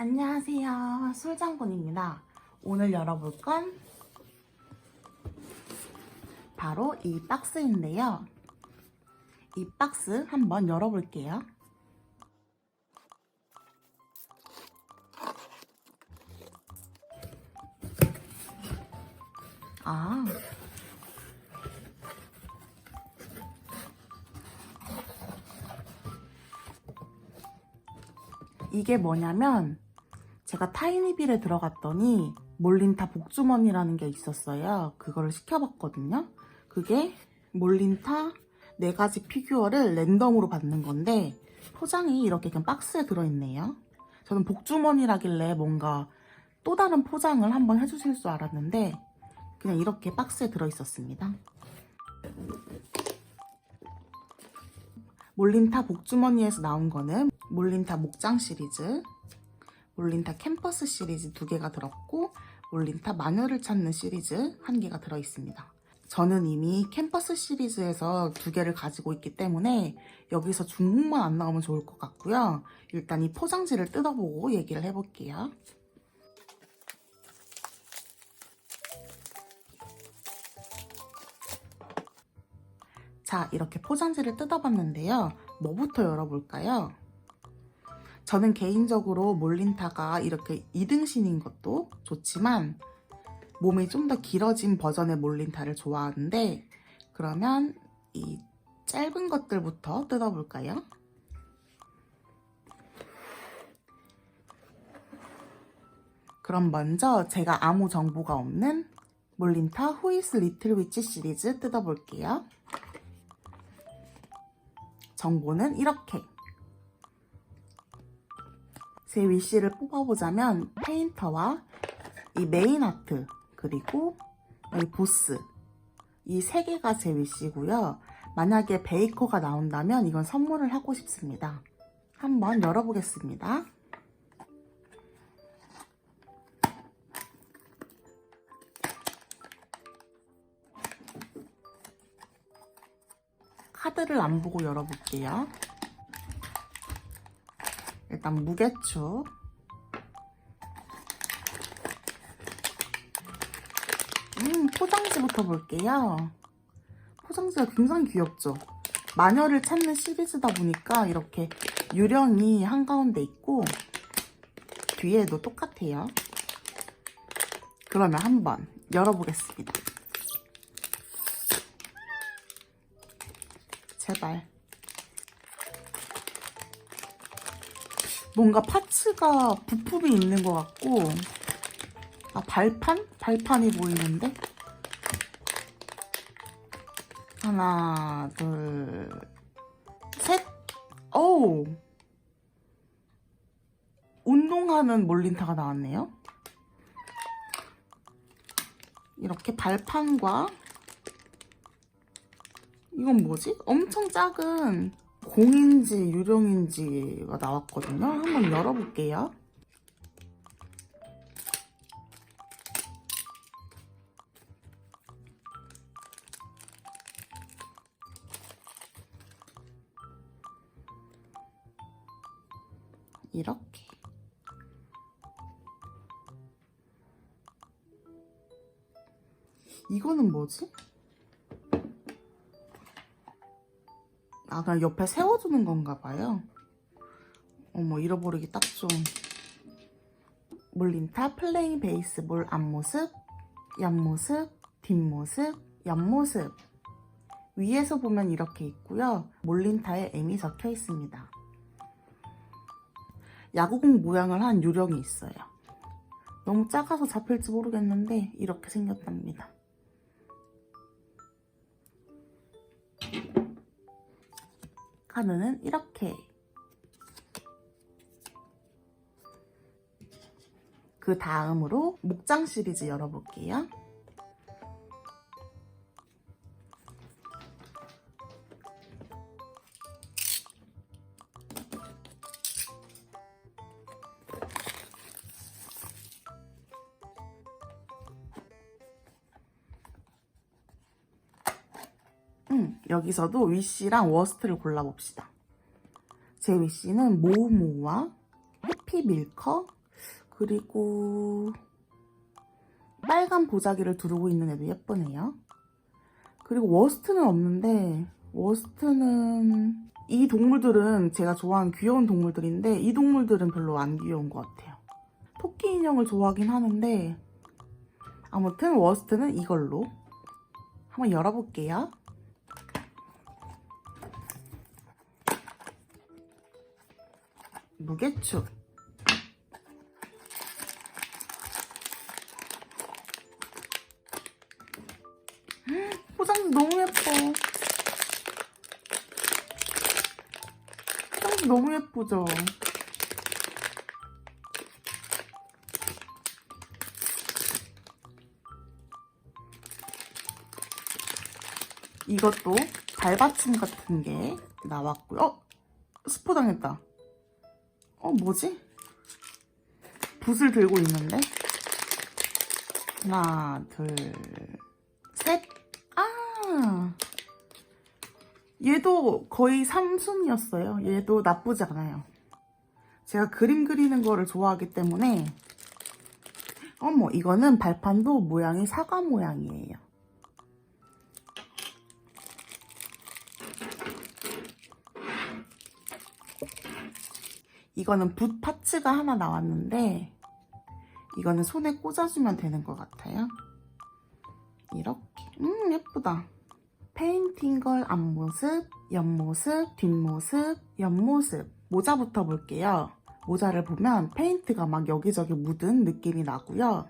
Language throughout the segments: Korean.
안녕하세요. 술장군입니다. 오늘 열어볼 건 바로 이 박스인데요. 이 박스 한번 열어볼게요. 아. 이게 뭐냐면 제가 타이니빌에 들어갔더니 몰린타 복주머니라는 게 있었어요. 그거를 시켜봤거든요. 그게 몰린타 네 가지 피규어를 랜덤으로 받는 건데 포장이 이렇게 그냥 박스에 들어있네요. 저는 복주머니라길래 뭔가 또 다른 포장을 한번 해주실 줄 알았는데 그냥 이렇게 박스에 들어있었습니다. 몰린타 복주머니에서 나온 거는 몰린타 목장 시리즈, 몰린타 캠퍼스 시리즈 두 개가 들었고 몰린타 마녀를 찾는 시리즈 한 개가 들어있습니다. 저는 이미 캠퍼스 시리즈에서 두 개를 가지고 있기 때문에 여기서 중국만 안 나오면 좋을 것 같고요. 일단 이 포장지를 뜯어보고 얘기를 해볼게요. 자, 이렇게 포장지를 뜯어봤는데요. 뭐부터 열어볼까요? 저는 개인적으로 몰린타가 이렇게 2등신인 것도 좋지만 몸이 좀 더 길어진 버전의 몰린타를 좋아하는데 그러면 이 짧은 것들부터 뜯어볼까요? 그럼 먼저 제가 아무 정보가 없는 몰린타 후이스 리틀 위치 시리즈 뜯어볼게요. 정보는 이렇게 제 위시를 뽑아보자면 페인터와 이 메인 아트 그리고 이 보스 이 세 개가 제 위시고요. 만약에 베이커가 나온다면 이건 선물을 하고 싶습니다. 한번 열어보겠습니다. 카드를 안 보고 열어볼게요. 일단 무게추. 음, 포장지부터 볼게요. 포장지가 굉장히 귀엽죠? 마녀를 찾는 시리즈다 보니까 이렇게 유령이 한가운데 있고 뒤에도 똑같아요. 그러면 한번 열어보겠습니다. 제발. 뭔가 파츠가 부품이 있는 것 같고, 아, 발판? 발판이 보이는데? 하나, 둘, 셋! 오! 운동하는 몰린타가 나왔네요. 이렇게 발판과 이건 뭐지? 엄청 작은 공인지 유령인지가 나왔거든요. 한번 열어볼게요. 이렇게. 이거는 뭐지? 아, 그냥 옆에 세워주는 건가 봐요. 어머, 잃어버리기 딱 좀. 몰린타 플레인 베이스 볼 앞모습, 옆모습, 뒷모습, 옆모습. 위에서 보면 이렇게 있고요. 몰린타에 M이 적혀 있습니다. 야구공 모양을 한 유령이 있어요. 너무 작아서 잡힐지 모르겠는데 이렇게 생겼답니다. 카드는 이렇게 그 다음으로 목장 시리즈 열어볼게요. 여기서도 위시랑 워스트를 골라봅시다. 제 위시는 모우모우와 해피밀커, 그리고 빨간 보자기를 두르고 있는 애도 예쁘네요. 그리고 워스트는 없는데 워스트는 이 동물들은 제가 좋아하는 귀여운 동물들인데 이 동물들은 별로 안 귀여운 것 같아요. 토끼 인형을 좋아하긴 하는데 아무튼 워스트는 이걸로 한번 열어볼게요. 무게추 포장지 너무 예뻐. 포장지 너무 예쁘죠? 이것도 발받침 같은 게 나왔고요. 어? 스포 당했다. 어, 뭐지? 붓을 들고 있는데? 하나, 둘, 셋. 아! 얘도 거의 삼순이었어요. 얘도 나쁘지 않아요. 제가 그림 그리는 거를 좋아하기 때문에 어머, 이거는 발판도 모양이 사과 모양이에요. 이거는 붓 파츠가 하나 나왔는데 이거는 손에 꽂아주면 되는 것 같아요. 이렇게 음 예쁘다. 페인팅 걸 앞모습, 옆모습, 뒷모습, 옆모습 모자부터 볼게요. 모자를 보면 페인트가 막 여기저기 묻은 느낌이 나고요.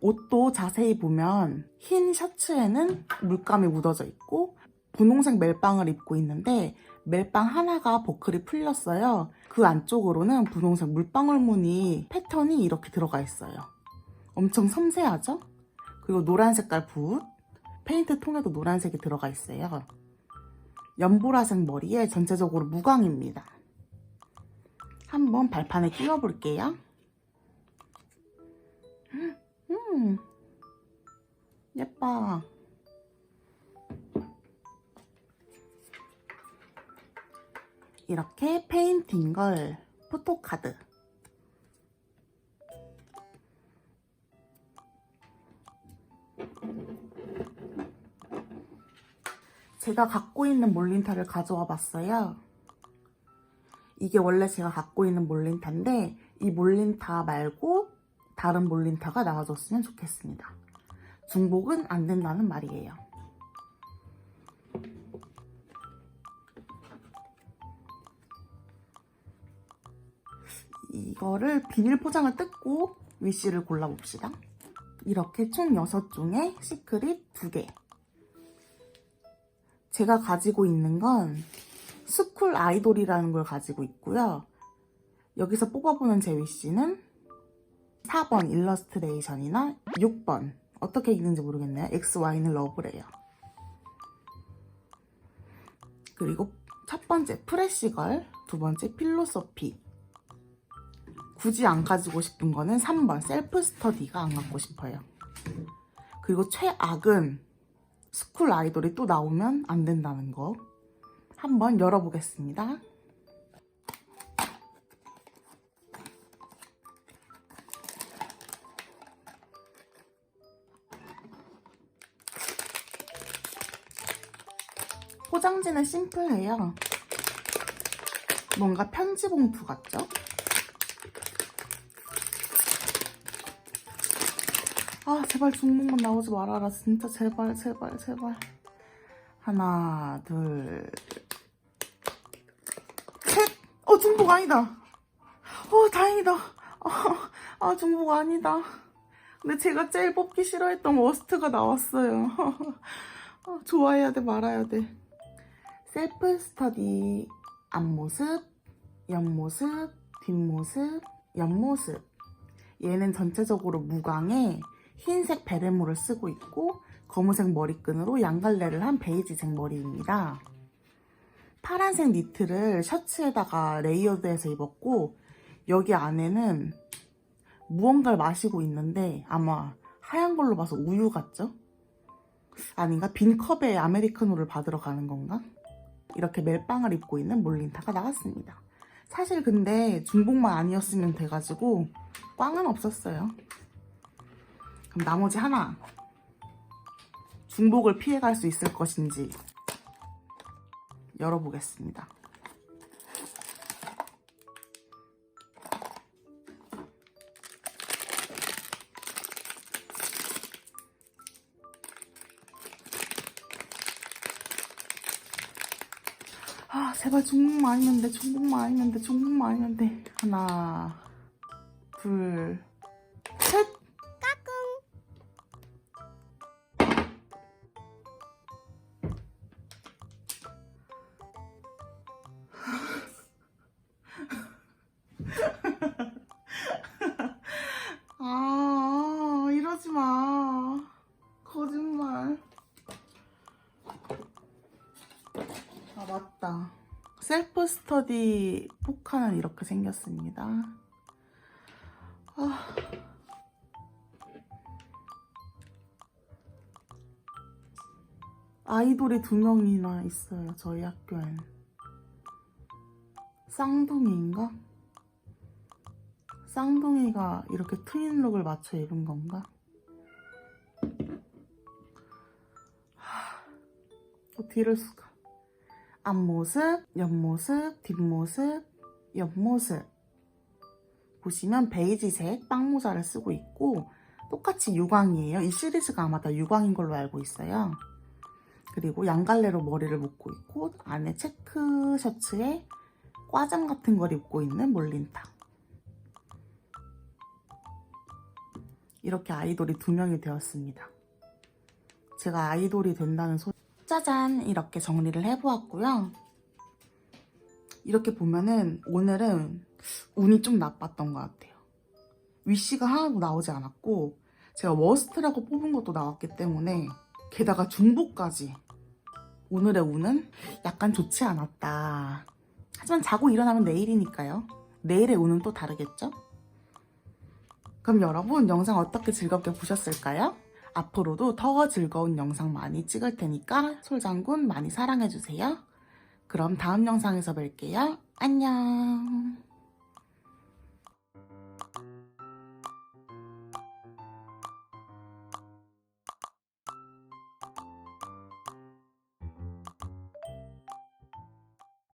옷도 자세히 보면 흰 셔츠에는 물감이 묻어져 있고 분홍색 멜빵을 입고 있는데 멜빵 하나가 버클이 풀렸어요. 그 안쪽으로는 분홍색 물방울 무늬 패턴이 이렇게 들어가 있어요. 엄청 섬세하죠? 그리고 노란 색깔 붓, 페인트 통에도 노란색이 들어가 있어요. 연보라색 머리에 전체적으로 무광입니다. 한번 발판에 끼워볼게요. 음, 예뻐. 이렇게 페인팅 걸 포토카드 제가 갖고 있는 몰린타를 가져와 봤어요. 이게 원래 제가 갖고 있는 몰린타인데 이 몰린타 말고 다른 몰린타가 나와줬으면 좋겠습니다. 중복은 안 된다는 말이에요. 이거를 비닐 포장을 뜯고 위시를 골라봅시다. 이렇게 총 6종의 시크릿 2개. 제가 가지고 있는 건 스쿨 아이돌이라는 걸 가지고 있고요. 여기서 뽑아보는 제 위시는 4번 일러스트레이션이나 6번 어떻게 읽는지 모르겠네요. XY는 러브래요. 그리고 첫 번째 프레시걸, 두 번째 필로소피, 굳이 안 가지고 싶은 거는 3번 셀프 스터디가 안 갖고 싶어요. 그리고 최악은 스쿨 아이돌이 또 나오면 안 된다는 거. 한번 열어보겠습니다. 포장지는 심플해요. 뭔가 편지 봉투 같죠? 아 제발 중복만 나오지 말아라. 진짜 제발 제발 제발. 하나 둘셋어 중복 아니다. 어 다행이다. 아, 아 중복 아니다. 근데 제가 제일 뽑기 싫어했던 워스트가 나왔어요. 아, 좋아해야 돼 말아야 돼. 셀프 스터디 앞모습 옆모습 뒷모습 옆모습. 얘는 전체적으로 무광에 흰색 베레모를 쓰고 있고 검은색 머리끈으로 양갈래를 한 베이지색 머리입니다. 파란색 니트를 셔츠에다가 레이어드해서 입었고 여기 안에는 무언가를 마시고 있는데 아마 하얀 걸로 봐서 우유 같죠? 아닌가? 빈 컵에 아메리카노를 받으러 가는 건가? 이렇게 멜빵을 입고 있는 몰린타가 나왔습니다. 사실 근데 중복만 아니었으면 돼가지고 꽝은 없었어요. 그럼 나머지 하나 중복을 피해갈 수 있을 것인지 열어보겠습니다. 아 제발 중복만 아니면 돼 중복만 아니면 돼 중복만 아니면 돼 하나 둘 스터디 포카는 이렇게 생겼습니다 아. 아이돌이 두 명이나 있어요 저희 학교엔 쌍둥이인가? 쌍둥이가 이렇게 트윈룩을 맞춰 입은 건가? 하, 어떻게 이럴 수가 앞모습, 옆모습, 뒷모습, 옆모습 보시면 베이지색 빵모자를 쓰고 있고 똑같이 유광이에요. 이 시리즈가 아마 다 유광인 걸로 알고 있어요. 그리고 양갈래로 머리를 묶고 있고 안에 체크 셔츠에 과장 같은 걸 입고 있는 몰린타. 이렇게 아이돌이 두 명이 되었습니다. 제가 아이돌이 된다는 소리 짜잔 이렇게 정리를 해보았고요. 이렇게 보면은 오늘은 운이 좀 나빴던 것 같아요. 위시가 하나도 나오지 않았고 제가 워스트라고 뽑은 것도 나왔기 때문에 게다가 중복까지 오늘의 운은 약간 좋지 않았다. 하지만 자고 일어나면 내일이니까요. 내일의 운은 또 다르겠죠? 그럼 여러분 영상 어떻게 즐겁게 보셨을까요? 앞으로도 더 즐거운 영상 많이 찍을 테니까 솔장군 많이 사랑해주세요. 그럼 다음 영상에서 뵐게요. 안녕.